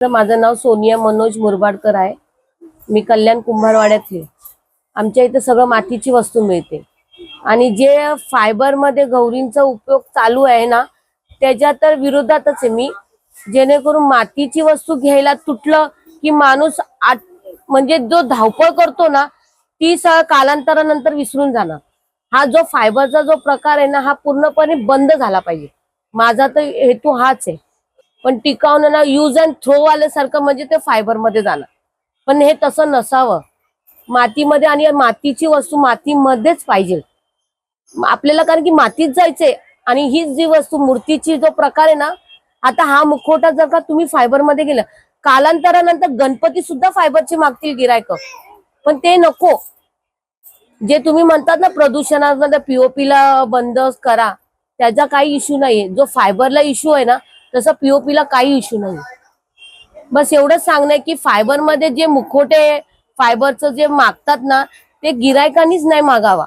माझं नाव सोनिया मनोज मुरबाडकर आहे. मी कल्याण कुंभारवाड्यातली आमच्या इथं सगळं मातीची वस्तू मिळते. आणि जे फायबरमध्ये गौरींचा उपयोग चालू आहे ना त्याच्या तर विरोधातच आहे मी. जेणेकरून मातीची वस्तू घ्यायला तुटलं की माणूस आठ म्हणजे जो धावपळ करतो ना ती स कालांतरानंतर विसरून जाणार. हा जो फायबरचा जो प्रकार आहे ना हा पूर्णपणे बंद झाला पाहिजे. माझा तर हेतू हाच आहे. पण टिकावणं ना यूज अँड थ्रो आल्यासारखं म्हणजे ते फायबरमध्ये जाणार पण हे तसं नसावं. मातीमध्ये आणि मातीची वस्तू मातीमध्येच पाहिजे. आपल्याला कारण की मातीत जायचंय आणि हीच जी वस्तू मूर्तीची जो प्रकार आहे ना आता हा मुखवटा जर का तुम्ही फायबरमध्ये गेलं कालांतरानंतर गणपती सुद्धा फायबरचे मागतील गिरायक पण ते नको. जे तुम्ही म्हणतात ना प्रदूषणामध्ये पीओपीला बंद करा त्याचा काही इश्यू नाहीये. जो फायबरला इश्यू आहे ना तसं पीओपीला काही इश्यू नाही. बस एवढंच सांगणं आहे की फायबरमध्ये जे मुखोटे फायबरचं जे मागतात ना ते गिरायकांनीच नाही मागावा.